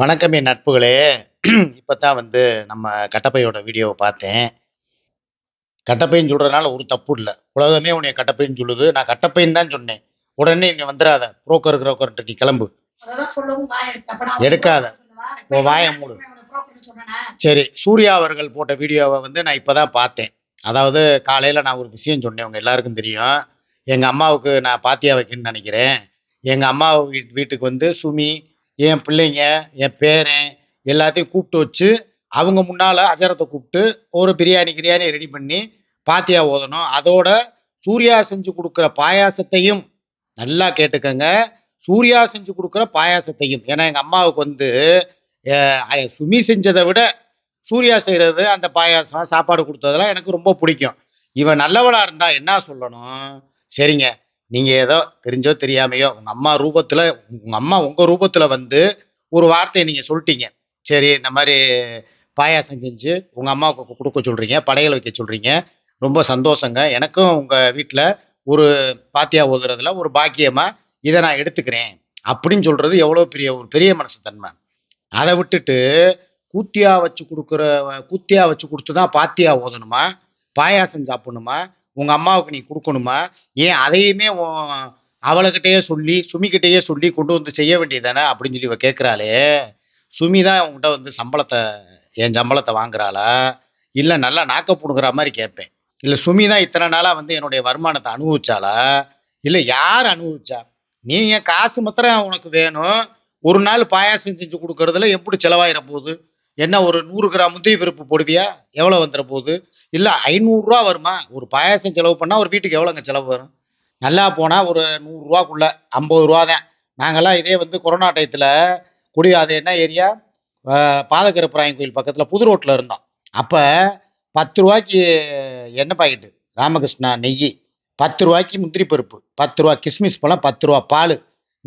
வணக்கம் என் நட்புகளே. இப்போ தான் வந்து நம்ம கட்டப்பையோட வீடியோவை பார்த்தேன். கட்டப்பைன்னு சொல்கிறதுனால ஒரு தப்பு இல்லை. உலகமே உன்னை கட்டப்பைன்னு சொல்லுது. நான் கட்டப்பைன்னு தான் சொன்னேன். உடனே நீ வந்துடாத புரோக்கர் இருக்கிற நீ கிளம்பு. எடுக்காத. உன் வாயை மூடு. சரி சூர்யா அவர்கள் போட்ட வீடியோவை வந்து நான் இப்போ தான் பார்த்தேன். அதாவது காலையில் நான் ஒரு விஷயம் சொன்னேன். உங்கள் எல்லாருக்கும் தெரியும். எங்கள் அம்மாவுக்கு நான் பாத்தியா வைக்கணும்னு நினைக்கிறேன். எங்கள் அம்மா வீட் வீட்டுக்கு வந்து சுமி என் பிள்ளைங்க என் பேரன் எல்லாத்தையும் கூப்பிட்டு வச்சு அவங்க முன்னால் அஜரத்தை கூப்பிட்டு ஒரு பிரியாணி கிரியாணி ரெடி பண்ணி பாத்தியா ஓதணும். அதோட சூர்யா செஞ்சு கொடுக்குற பாயாசத்தையும் நல்லா கேட்டுக்கங்க. சூர்யா செஞ்சு கொடுக்குற பாயாசத்தையும். ஏன்னா எங்கள் அம்மாவுக்கு வந்து சுமி செஞ்சதை விட சூர்யா செய்கிறது அந்த பாயாசம் சாப்பாடு கொடுத்ததெல்லாம் எனக்கு ரொம்ப பிடிக்கும். இவன் நல்லவளாக இருந்தால் என்ன சொல்லணும்? சரிங்க. நீங்கள் ஏதோ தெரிஞ்சோ தெரியாமையோ உங்கள் அம்மா ரூபத்தில் உங்கள் அம்மா உங்கள் ரூபத்தில் வந்து ஒரு வார்த்தையை நீங்கள் சொல்லிட்டீங்க. சரி இந்த மாதிரி பாயாசம் செஞ்சு உங்கள் அம்மாவுக்கு கொடுக்க சொல்கிறீங்க படையல் வைக்க சொல்கிறீங்க ரொம்ப சந்தோஷங்க. எனக்கும் உங்கள் வீட்டில் ஒரு பாத்தியா ஓதுறதுல ஒரு பாக்கியமாக இதை நான் எடுத்துக்கிறேன் அப்படின்னு சொல்கிறது எவ்வளோ பெரிய ஒரு பெரிய மனசு தன்மை அதை விட்டுட்டு கூத்தியா வச்சு கொடுக்குற கூத்தியா வச்சு கொடுத்து தான் பாத்தியா ஓதணுமா? பாயாசம் சாப்பிடணுமா? உங்க அம்மாவுக்கு நீ கொடுக்கணுமா? ஏன் அதையுமே உன் அவளுக்கிட்டேயே சொல்லி சுமிக்கிட்டேயே சொல்லி கொண்டு வந்து செய்ய வேண்டியதானே அப்படின்னு சொல்லி இவ கேட்குறாளே சுமி தான் உங்ககிட்ட வந்து சம்பளத்தை என் சம்பளத்தை வாங்குறாளா? இல்லை நல்லா நாக்க பிடுங்குற மாதிரி கேட்பேன் இல்லை சுமி தான் இத்தனை நாளாக வந்து என்னுடைய வருமானத்தை அனுபவிச்சாளா? இல்லை யார் அனுபவிச்சா? நீ என் காசு மாத்திரம் உனக்கு வேணும். ஒரு நாள் பாயாசம் செஞ்சு கொடுக்கறதுல எப்படி செலவாயிட போகுது? என்ன ஒரு நூறு கிராம் முந்திரி பருப்பு போடுவியா? எவ்வளோ வந்துட போகுது? இல்லை ஐநூறுரூவா வருமா? ஒரு பாயாசம் செலவு பண்ணால் ஒரு வீட்டுக்கு எவ்வளோங்க செலவு வரும்? நல்லா போனால் ஒரு நூறுரூவாக்குள்ள ஐம்பது ரூபா தான் நாங்கள்லாம் இதே வந்து கொரோனா டயத்தில் குடி அது என்ன ஏரியா? பாதகருப்பராயன் கோயில் பக்கத்தில் புது ரோட்டில் இருந்தோம். அப்போ பத்து ரூபாய்க்கு எண்ணெய் பாக்கெட்டு? ராமகிருஷ்ணா நெய். பத்து ரூபாய்க்கு முந்திரி பருப்பு. பத்து ரூபா கிஸ்மிஸ் பழம் பத்து ரூபா பால்.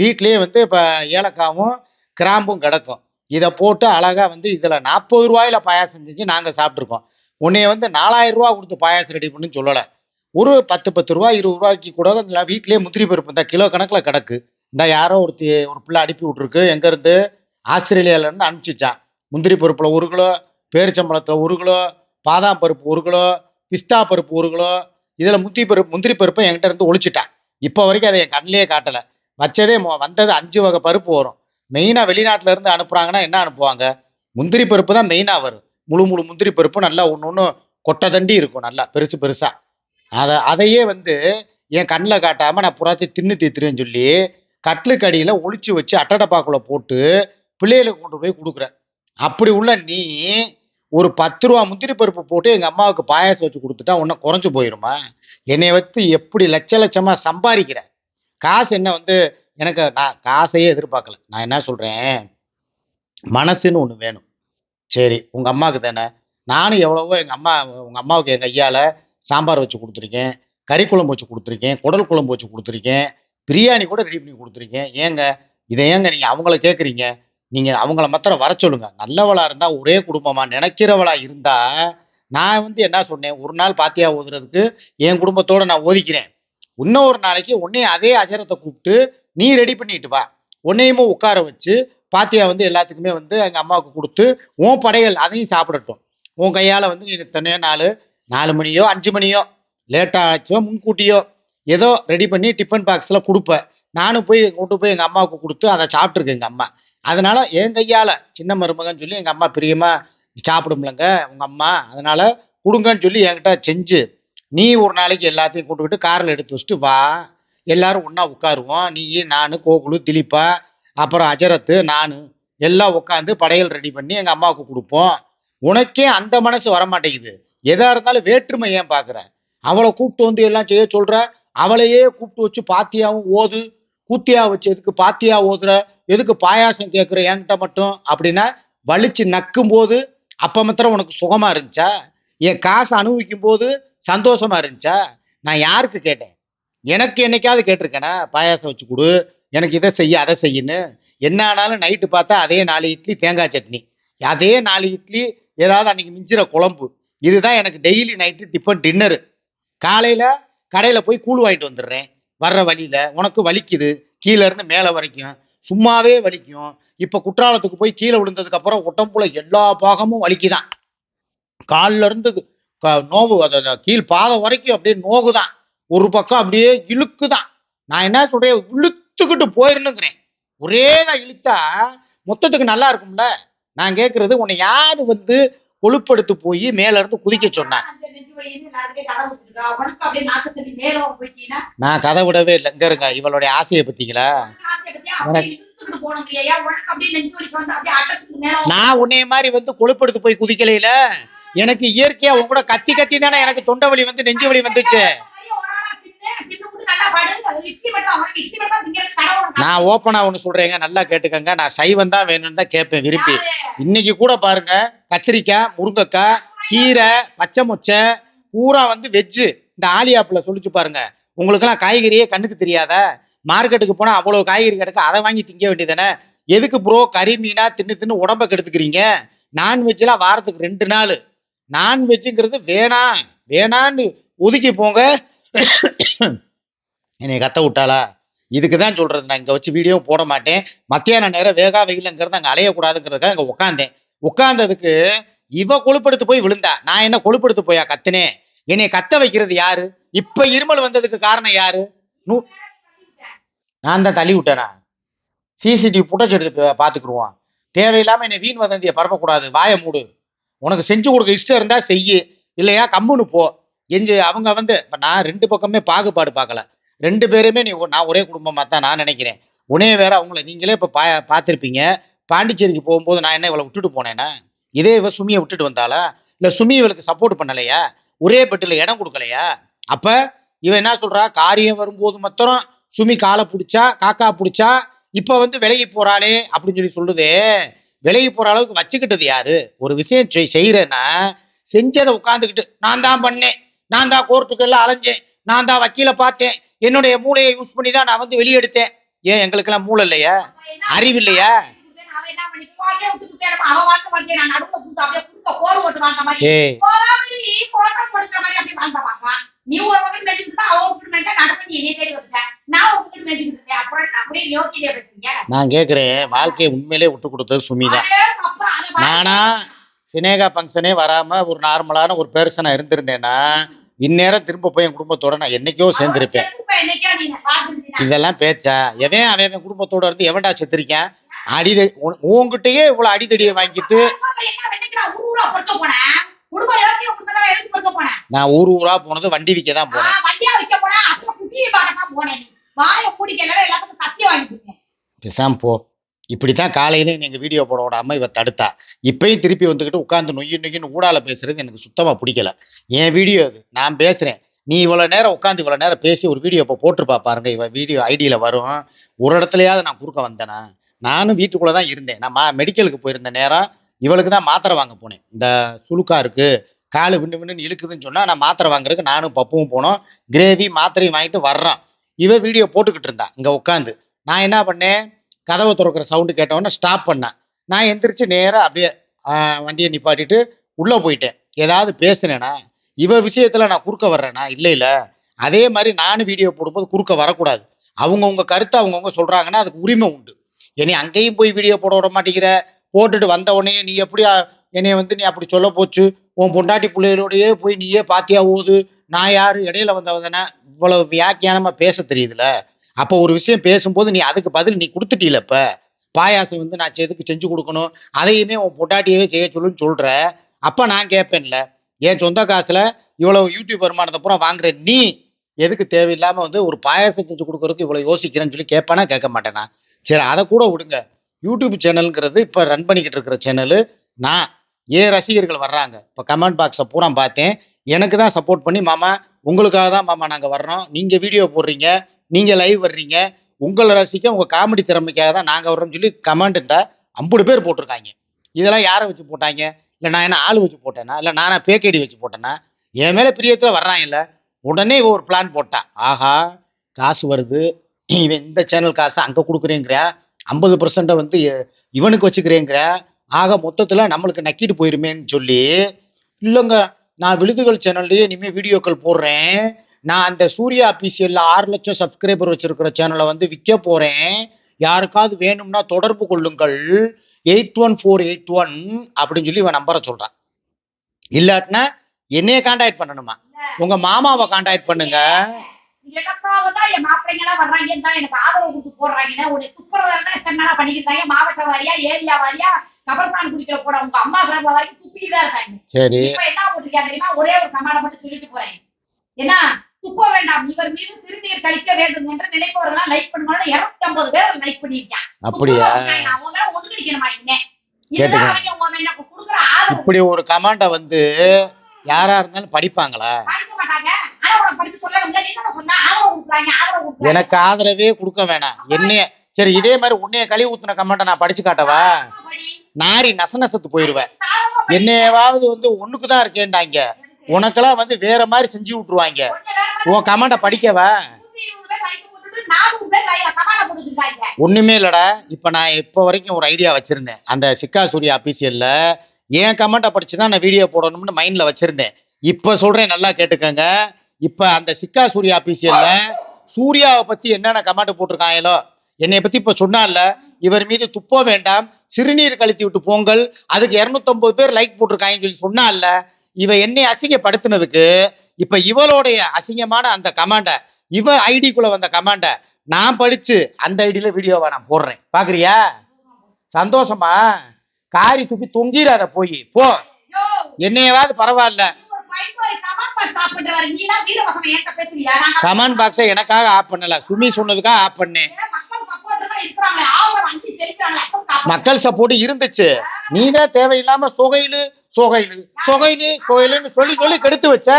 வீட்லேயே வந்து இப்போ ஏலக்காவும் கிராம்பும் கிடக்கும். இதை போட்டு அழகாக வந்து இதில் நாற்பது ரூபாயில் பாயாசம் செஞ்சு நாங்கள் சாப்பிட்ருக்கோம் உன்னைய வந்து நாலாயிரம் ரூபா கொடுத்து பாயாசம் ரெடி பண்ணுன்னு சொல்லலை. ஒரு பத்து பத்து ரூபா இருபது ரூபாய்க்கு கூட இந்த வீட்டிலேயே முந்திரி பருப்பு இந்த கிலோ கணக்கில் கிடக்கு. இந்த யாரோ ஒருத்தி ஒரு பிள்ளை அனுப்பி விட்ருக்கு எங்கேருந்து ஆஸ்திரேலியாவிலேருந்து அனுப்பிச்சிச்சான் முந்திரி பருப்பில் ஒரு கிலோ பேரிச்சம்பழத்தில் ஒரு கிலோ பாதாம் பருப்பு ஒரு கிலோ பிஸ்தா பருப்பு ஒரு கிலோ இதில் முந்திரி பருப்பு முந்திரி பருப்பை என்கிட்ட இருந்து ஒழிச்சிட்டான் இப்போ வரைக்கும் அதை என் கண்ணிலே காட்டலை. வச்சதே மொ- வந்தது அஞ்சு வகை பருப்பு வரும். மெயினாக வெளிநாட்டுல இருந்து அனுப்புகிறாங்கன்னா என்ன அனுப்புவாங்க? முந்திரி பருப்பு தான் மெயினாக வரும். முழு முழு முந்திரி பருப்பு நல்லா ஒன்று ஒன்று கொட்டை தண்டி இருக்கும் நல்லா பெருசு பெருசாக அதை அதையே வந்து என் கண்ணில் காட்டாமல் நான் புறாத்தி தின்னு தீத்துறேன்னு சொல்லி கட்லுக்கு அடியில் வச்சு அட்டடப்பாக்குள்ள போட்டு பிள்ளைகளுக்கு கொண்டு போய் கொடுக்குறேன். அப்படி உள்ள நீ ஒரு பத்து ரூபா முந்திரி பருப்பு போட்டு எங்கள் அம்மாவுக்கு பாயாசம் வச்சு கொடுத்துட்டா ஒன்றும் குறைஞ்சு போயிருமா? என்னை வச்சு எப்படி லட்ச லட்சமாக சம்பாதிக்கிற? காசு என்ன வந்து எனக்கு நான் காசையே எதிர்பார்க்கல. நான் என்ன சொல்கிறேன் மனசுன்னு ஒன்று வேணும். சரி உங்கள் அம்மாவுக்கு தானே. நானும் எவ்வளவோ எங்கள் அம்மா உங்கள் அம்மாவுக்கு எங்கள் கையால் சாம்பார் வச்சு கொடுத்துருக்கேன் கறி குழம்பு வச்சு கொடுத்துருக்கேன் குடல் குழம்பு வச்சு கொடுத்துருக்கேன் பிரியாணி கூட ரெடி பண்ணி கொடுத்துருக்கேன். ஏங்க? இதை ஏங்க நீங்கள் அவங்கள கேட்குறீங்க நீங்கள் அவங்கள மாத்திரம் வர சொல்லுங்க. நல்லவளாக இருந்தால் ஒரே குடும்பமாக நினைக்கிறவளாக இருந்தால் நான் வந்து என்ன சொன்னேன்? ஒரு நாள் பாத்தியா ஓதுறதுக்கு என் குடும்பத்தோடு நான் ஓதிக்கிறேன். இன்னும் ஒரு நாளைக்கு உன்னே அதே அஜரத்தை கூப்பிட்டு நீ ரெடி பண்ணிட்டு வா. உன்னையுமே உட்கார வச்சு பாத்தியா வந்து எல்லாத்துக்குமே வந்து எங்கள் அம்மாவுக்கு கொடுத்து உன் படையல் அதையும் சாப்பிடட்டும். உன் கையால் வந்து நீ தனியாக நாலு நாலு மணியோ அஞ்சு மணியோ லேட்டாக ஆச்சோ முன்கூட்டியோ ஏதோ ரெடி பண்ணி டிஃபன் பாக்ஸில் கொடுப்பேன் நானும் போய் கொண்டு போய் எங்கள் அம்மாவுக்கு கொடுத்து அதை சாப்பிட்ருக்கேன் எங்கள் அம்மா. அதனால் என் கையால் சின்ன மருமகன் சொல்லி எங்கள் அம்மா பிரியமாக சாப்பிடும்லங்க உங்கள் அம்மா. அதனால் கொடுங்கன்னு சொல்லி என்கிட்ட செஞ்சு நீ ஒரு நாளைக்கு எல்லாத்தையும் கூட்டுக்கிட்டு காரில் எடுத்து வச்சுட்டு வா. எல்லாரும் ஒன்றா உட்காருவோம். நீ நான் கோகுலு திலீப்பா அப்புறம் அஜரத்து நான் எல்லாம் உட்காந்து படையல் ரெடி பண்ணி எங்கள் அம்மாவுக்கு கொடுப்போம். உனக்கே அந்த மனசு வரமாட்டேங்குது. எதாக இருந்தாலும் வேற்றுமை ஏன் பார்க்குற அவளை கூப்பிட்டு வந்து எல்லாம் செய்ய சொல்கிற அவளையே கூப்பிட்டு வச்சு பாத்தியாவும் ஓது கூத்தியா வச்சு எதுக்கு பாத்தியா ஓதுற? எதுக்கு பாயாசம் கேட்குற என்கிட்ட மட்டும் அப்படின்னா வலிச்சு நக்கும் போது அப்போ மாத்திரம் உனக்கு சுகமாக இருந்துச்சா? என் காசை அனுபவிக்கும் போது சந்தோஷமாக இருந்துச்சா? நான் யாருக்கு கேட்டேன்? எனக்கு என்னைக்காவது கேட்டிருக்கேனா? பாயாசம் வச்சு கொடு. எனக்கு இதை செய்ய அதை செய்யுன்னு. என்ன ஆனாலும் நைட்டு பார்த்தா அதே நாலு இட்லி தேங்காய் சட்னி. அதே நாலு இட்லி ஏதாவது அன்னைக்கு மிஞ்சிற குழம்பு. இதுதான் எனக்கு டெய்லி நைட்டு டிஃபன் டின்னரு காலையில் கடையில் போய் கூழ் வாங்கிட்டு வந்துடுறேன். வர்ற வழியில். உனக்கு வலிக்குது. கீழேருந்து மேலே வரைக்கும். சும்மாவே வலிக்கும். இப்போ குற்றாலத்துக்கு போய் கீழே விழுந்ததுக்கப்புறம் உடம்புல எல்லா பாகமும் வலிக்குதான். காலில் இருந்து க- நோவு அதை கீழ் பாதம் வரைக்கும் அப்படியே நோகுதான் ஒரு பக்கம் அப்படியே இழுக்குதான். நான் என்ன சொல்றேன்? இழுத்துக்கிட்டு போயிருந்துங்கிறேன் ஒரேதான் இழுத்தா மொத்தத்துக்கு நல்லா இருக்கும்ல? நான் கேட்கறது உன்னை யாரு வந்து கொழுப்படுத்து போய் மேல இருந்து குதிக்க சொன்னா? அந்த நெஞ்சு வலின்னு நாளைக்கே கதை விட்டுருக்கா. உனக்கு அப்படியே நாக்கு தள்ளி மேல போயிட்டீங்கன்னா, நான் கதை விடவே இல்லை. இங்க இருங்க இவளுடைய ஆசையை பத்தீங்களா? நான் உன்னைய மாதிரி வந்து கொழுப்படுத்து போய் குதிக்கலையில? எனக்கு இயற்கையா உன் கூட கத்தி கத்தி தானே எனக்கு தொண்டை வலி வந்து நெஞ்சு வலி வந்துச்சு. நான் ஓப்பனா ஒண்ணு சொல்றேங்க நல்லா கேட்டுக்கங்க. நான் சைவம் தான் வேணும்னு தான் கேட்பேன் விரும்பி? இன்னைக்கு கூட பாருங்க கத்திரிக்காய் முருங்கைக்காய் கீரை பச்சை மொச்சை பூரா வந்து வெஜ்ஜு இந்த ஆலியாப்புல சொல்லிச்சு பாருங்க. உங்களுக்கெல்லாம் காய்கறியே கண்ணுக்கு தெரியாதா. மார்க்கெட்டுக்கு போனா அவ்வளவு காய்கறி கிடக்கு அதை வாங்கி திங்க வேண்டியதானே எதுக்கு ப்ரோ கறி மீனா தின்னு தின்னு உடம்ப கெடுத்துக்கிறீங்க? நான்வெஜ்லாம் வாரத்துக்கு ரெண்டு நாள். நான்வெஜ்ஜுங்கிறது வேணாம். வேணான்னு ஒதுக்கி போங்க. என்னை கத்த விட்டாளா? இதுக்கு தான் சொல்கிறது நான் இங்கே வச்சு வீடியோ போட மாட்டேன். மத்தியான நேரம் வேகா வெயிலங்கிறது அங்கே அலையக்கூடாதுங்கிறதுக்காக அங்கே உட்காந்தேன் உட்காந்ததுக்கு இவ கொழுப்படுத்து போய் விழுந்தா நான் என்ன கொழுப்படுத்து போயா கத்துனேன் என்னை கத்த வைக்கிறது யாரு? இப்ப இருமல் வந்ததுக்கு காரணம் யாரு? நூ- நான் தான் தள்ளி விட்டேனா? சிசிடிவி புட்டச்சு எடுத்து பா- தேவையில்லாமல் என்னை வீண் வதந்தியை பரப்பக்கூடாது. வாயை மூடு. உனக்கு செஞ்சு கொடுக்க இஷ்டம் இருந்தால் செய்யு. இல்லையா? கம்முன்னு போ. எஞ்சு அவங்க வந்து இப்போ நான் ரெண்டு பக்கமே பாகுபாடு பார்க்கல. ரெண்டு பேருமே நீ நான் ஒரே குடும்பமாக தான் நான் நினைக்கிறேன். உனே வேற அவங்கள நீங்களே இப்போ பா பார்த்துருப்பீங்க. பாண்டிச்சேரிக்கு போகும்போது நான் என்ன இவளை விட்டுட்டு போனேன்னா இதே இவ சுமியை விட்டுட்டு வந்தாளா? இல்லை சுமி இவளுக்கு சப்போர்ட் பண்ணலையா? ஒரே பெட்டில் இடம் கொடுக்கலையா? அப்போ இவன் என்ன சொல்கிறா காரியம் வரும்போது மாத்திரம் சுமி காலை பிடிச்சா காக்கா பிடிச்சா இப்போ வந்து விலகி போகிறாளே அப்படின்னு சொல்லி சொல்லுதே. விலகி போகிற அளவுக்கு வச்சுக்கிட்டது யாரு? ஒரு விஷயம் செய்- செஞ்சதை உட்காந்துக்கிட்டு நான் தான் பண்ணேன். நான் தான் கோர்ட்டுக்கு எல்லாம் அலைஞ்சேன். நான் தான் வக்கீல பார்த்தேன். என்னுடைய மூளையை யூஸ் பண்ணி தான் நான் வந்து வெளியெடுத்தேன். ஏன் எங்களுக்கெல்லாம் மூளை இல்லையா? அறிவு இல்லையா? நான் ஏய். நீ ஒரு பக்கம் அவ ஒரு பக்கம் என்னைய தேடி வந்துட்ட நான் ஒரு பக்கம் இருக்கேன் அப்புறம் என்ன அப்படியே நான் கேட்குறேன் வாழ்க்கையை உண்மையிலே விட்டு கொடுத்தது சுமிதா. நானா சினேகா ஃபங்க்ஷனே வராம ஒரு நார்மலான ஒரு பெர்சனா இருந்திருந்தேன்னா இந்நேரம் திரும்ப போய் என் குடும்பத்தோட நான் என்னைக்கோ சேர்ந்திருப்பேன். இதெல்லாம் பேச்சா? எவன் அவன் அவன் குடும்பத்தோட இருந்து எவன்டா செத்துருக்கேன்? அடிதடி உன்- உன்கிட்டயே இவ்வளவு அடிதடியை வாங்கிட்டு நான் ஊர் ஊரா போனது வண்டி விற்க தான் போனேன். நான் வண்டியா இப்படி தான் போனேன் நீ காலையில வீடியோ போட விடாமல் இவ தடுத்தா. இப்பயும் திருப்பி வந்துக்கிட்டு உட்காந்து நொய்யு நொய்யின்னு ஊடால பேசுறது எனக்கு சுத்தமாக பிடிக்கல. என் வீடியோ அது நான் பேசுகிறேன் நீ இவ்வளோ நேரம் உட்காந்து இவ்வளோ நேரம் பேசி ஒரு வீடியோ இப்போ போட்டிருப்பா பாருங்க. இவன் வீடியோ ஐடியில் வரும். ஒரு இடத்துலையாவது நான் குறுக்க வந்தேனா? நானும் வீட்டுக்குள்ளே தான் இருந்தேன். நான் மா- மெடிக்கலுக்கு போயிருந்த நேரம் இவளுக்கு தான் மாத்திரை வாங்க போனேன். இந்த சுழுக்கா இருக்கு. காலு விண்ணு விண்ணுன்னு இழுக்குதுன்னு சொன்னால் நான் மாத்திரை வாங்குறதுக்கு நானும் பப்புவும் போனோம். கிரேவி மாத்திரையும் வாங்கிட்டு வர்றோம் இவன் வீடியோ போட்டுக்கிட்டு இருந்தா. இங்கே உட்காந்து நான் என்ன பண்ணேன்? கதவை திறக்கிற சவுண்டு கேட்டவொடனே ஸ்டாப் பண்ணேன். நான் எந்திரிச்சு நேராக அப்படியே வண்டியை நிப்பாட்டிட்டு உள்ளே போயிட்டேன். ஏதாவது பேசுனேனா? இவ விஷயத்தில் நான் குறுக்க வர்றேனா? இல்லை இல்லை. அதே மாதிரி நானும் வீடியோ போடும்போது குறுக்க வரக்கூடாது. அவங்கவுங்க கருத்தை அவங்கவுங்க சொல்கிறாங்கன்னா அதுக்கு உரிமை உண்டு. என்னை அங்கேயும் போய் வீடியோ போட விட மாட்டேங்கிற. போட்டுட்டு வந்த உடனே நீ எப்படி என்னைய வந்து நீ அப்படி சொல்ல போச்சு? உன் பொண்டாட்டி பிள்ளைகளோடையே போய் நீயே பாத்தியா ஓது? நான் யார்? இடையில வந்தவதானே இவ்வளவு வியாக்கியானமாக பேச தெரியுதுல்ல அப்போ ஒரு விஷயம் பேசும்போது நீ அதுக்கு பதில் நீ கொடுத்துட்டீல இப்ப. பாயாசம் வந்து நான் எதுக்கு செஞ்சு கொடுக்கணும்? அதையுமே உன் பொட்டாட்டியவே செய்ய சொல்லுன்னு சொல்ற. அப்ப நான் கேட்பேன்ல என் சொந்த காசுல இவ்வளவு யூடியூப் வருமானத்தை பூரா வாங்குற நீ எதுக்கு தேவையில்லாம வந்து ஒரு பாயாசம் செஞ்சு கொடுக்கறதுக்கு இவ்வளவு யோசிக்கிறேன்னு சொல்லி கேட்பானா கேட்க மாட்டேனா சரி அதை கூட விடுங்க. யூடியூப் சேனலுங்கிறது இப்ப ரன் பண்ணிக்கிட்டு இருக்கிற சேனலு. நான் ஏன் ரசிகர்கள் வர்றாங்க. இப்போ கமெண்ட் பாக்ஸை பூரா பார்த்தேன். எனக்கு தான் சப்போர்ட் பண்ணி மாமா உங்களுக்காக தான் மாமா நாங்கள் வர்றோம். நீங்கள் வீடியோ போடுறீங்க. நீங்கள் லைவ் வர்றீங்க உங்களை ரசிக்க உங்கள் காமெடி திறமைக்காக தான் நாங்கள் வர்றோம்னு சொல்லி கமெண்ட் இந்த ஐம்பது பேர் போட்டிருக்காங்க. இதெல்லாம் யாரை வச்சு போட்டாங்க? இல்லை நான் என்ன ஆள் வச்சு போட்டேனா? இல்லை நானா பேக்கேடி வச்சு போட்டேனா? என் மேலே பிரியத்தில் வர்றான் இல்லை. உடனே இவன் ஒரு பிளான் போட்டான். ஆஹா காசு வருது. இவன் இந்த சேனல் காசை அங்கே கொடுக்குறேங்கிற. ஐம்பது பர்சன்ட்டை வந்து இவனுக்கு வச்சுக்கிறேங்கிற. ஆக மொத்தத்தில் நம்மளுக்கு நக்கிட்டு போயிருமேன்னு சொல்லி இல்லைங்க நான் விழுதுகள் சேனல்லையே இனிமேல் வீடியோக்கள் போடுறேன். நான் அந்த சூர்யா அபிஷியல்ல ஆறு லட்சம் சப்ஸ்கிரைபர் வச்சிருக்கிற சேனலை வந்து விற்க போறேன். யாருக்காவது வேணும்னா தொடர்பு கொள்ளுங்கள். Eight one four eight one அப்படின்னு சொல்லி இவன் நம்பரை சொல்றான். இல்லாட்டினா என்னைய காண்டாக்ட் பண்ணணுமா? உங்க மாமாவை காண்டாக்ட் பண்ணுங்க. எனக்காக தான் என் மாப்பிள்ளைங்க எல்லாம் வர்றாங்க. தான் எனக்கு ஆதரவு கொடுத்து போடுறாங்க. உனக்கு துப்புறதா இருந்தா எத்தனை நாளா பண்ணிக்கிட்டாங்க மாவட்ட வாரியா ஏரியா வாரியா கபர்ஸ்தான் குடிக்கிற கூட உங்க அம்மா சார்பா வரைக்கும் துப்பிட்டு தான் இருக்காங்க. சரி. இப்ப என்ன போட்டிருக்கா தெரியுமா? ஒரே ஒரு கமாட மட்டும் சொல்லிட்டு போறேன். என்ன? துப்ப வேண்டாம். இவர் மீது சிறுநீர் கழிக்க வேண்டும் என்று நினைப்பவர்கள் லைக் பண்ணுவாங்க இருநூத்தி ஐம்பது பேர் லைக் பண்ணிருக்கான் அப்படியா? மேல ஒதுக்கடிக்கணுமா இனிமே? ஆதரவு இப்படி ஒரு கமாண்டை வந்து யாரா இருந்தாலும் படிப்பாங்களா? எனக்கு ஆதரவே கொடுக்க வேணாம். என்னைய சரி இதே மாதிரி உன்னைய கழுவி ஊத்துன கமாண்டை நான் படிச்சு காட்டவா. நாரி நசநசத்து போயிருவேன். என்னையவாவது வந்து ஒண்ணுக்கு தான் இருக்கேன்டாங்க உனக்கெல்லாம் வந்து வேற மாதிரி செஞ்சு விட்டுருவாங்க. உன் கமெண்ட படிக்கவா? ஒண்ணுமே இல்லடா. இப்ப நான் இப்போ வரைக்கும் ஒரு ஐடியா வச்சிருந்தேன். அந்த சிக்கா சூர்யா அபிஷியல்ல என் கமெண்ட்டை படிச்சு தான் நான் வீடியோ போடணும்னு மைண்ட்ல வச்சிருந்தேன். இப்ப சொல்றேன் நல்லா கேட்டுக்கங்க. இப்ப அந்த சிக்கா சூர்யா அபிஷியல்ல சூர்யாவை பத்தி என்னென்ன கமெண்ட் போட்டிருக்காங்களோ என்னை பத்தி இப்ப சொன்னால இவர் மீது துப்ப வேண்டாம் சிறுநீர் கழித்து விட்டு போங்கள் அதுக்கு 250 பேர் லைக் போட்டிருக்காங்கன்னு சொல்லி சொன்னால இவ என்னை அசிங்கப்படுத்தினதுக்கு இப்ப இவளுடைய அசிங்கமான அந்த கமாண்ட இவ ஐடிக்குள்ள வந்த கமாண்ட நான் படிச்சு அந்த ஐடியில வீடியோவை நான் போடுறேன். பாக்குறியா? சந்தோஷமா? காரி துப்பி தொங்கிடாத போய். போ. என்னையவாது பரவாயில்ல. கமெண்ட் பாக்ஸை எனக்காக ஆஃப் பண்ணல. சுமி சொன்னதுக்காக ஆஃப் பண்ணேன். மக்கள் சப்போர்ட் இருந்துச்சு. நீ தான் தேவையில்லாம சொகையிலு சோகைனு சொகைனு கோயிலுன்னு சொல்லி சொல்லி கெடுத்து வச்ச.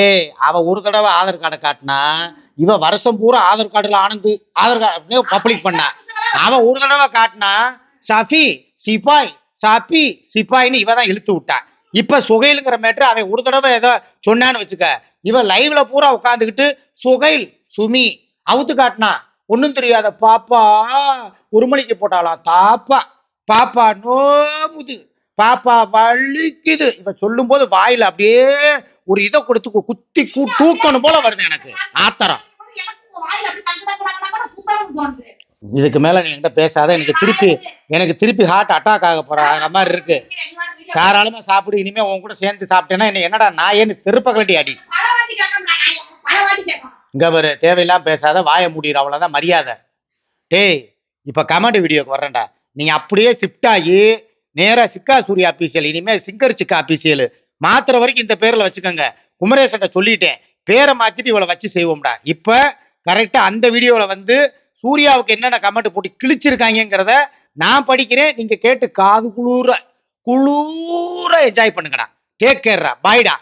ஏய் அவ ஒரு தடவை ஆதார் கார்டை காட்டினா இவ வருஷம் பூரா ஆதார் கார்டுல ஆனந்து ஆதார் கார்டு பப்ளிக் பண்ணா. அவன் ஒரு தடவை காட்டினா சஃபி சிப்பாய் சாப்பி சிப்பாய்னு இவ தான் இழுத்து விட்டா. இப்ப சுகைலுங்கிற மேட்ரு அவன் ஒரு தடவை ஏதோ சொன்னான்னு வச்சுக்க. இவன் லைவ்ல பூரா உட்காந்துக்கிட்டு சுகைல் சுமி அவுத்து காட்டினா ஒன்னும் தெரியாத பாப்பா ஒரு மணிக்கு போட்டாளா தாப்பா. பாப்பா நோமுது பாப்பா வலிக்குது. இவ சொல்லும் போது வாயில அப்படியே ஒரு இதை கொடுத்து குத்தி தூக்கணும் போல வருது எனக்கு. ஆத்தரம். இதுக்கு மேல நீ என்கிட்ட பேசாத. எனக்கு திருப்பி எனக்கு திருப்பி ஹார்ட் அட்டாக் ஆக போற மாதிரி இருக்கு. தாராளமா சாப்பிடு. இனிமே உன் கூட சேர்ந்து சாப்பிட்டேன்னா என்ன என்னடா நான் ஏன்னு தெருப்ப கலட்டி அடி. இங்க ஒரு தேவையில்லாம பேசாத. வாய முடியிற அவ்வளவுதான். மரியாதை. டேய் இப்ப கமெண்ட் வீடியோக்கு வர்றேன்டா. நீங்கள் அப்படியே ஷிஃப்ட் ஆகி நேராக சிக்கா சூர்யா அபிஷியல் இனிமேல் சிங்கர் சிக்கா அபிஷியல் மாத்திர வரைக்கும் இந்த பேரில் வச்சுக்கோங்க. குமரேசன்ட்ட சொல்லிட்டேன். பேரை மாத்திட்டு இவளை வச்சு செய்வோம்டா. இப்போ கரெக்டாக அந்த வீடியோவில் வந்து சூர்யாவுக்கு என்னென்ன கமெண்ட் போட்டு கிழிச்சிருக்காங்கங்கிறத நான் படிக்கிறேன். நீங்கள் கேட்டு காது குளூர குளூர என்ஜாய் பண்ணுங்கடா. டேக் கேர்ரா பாய்டா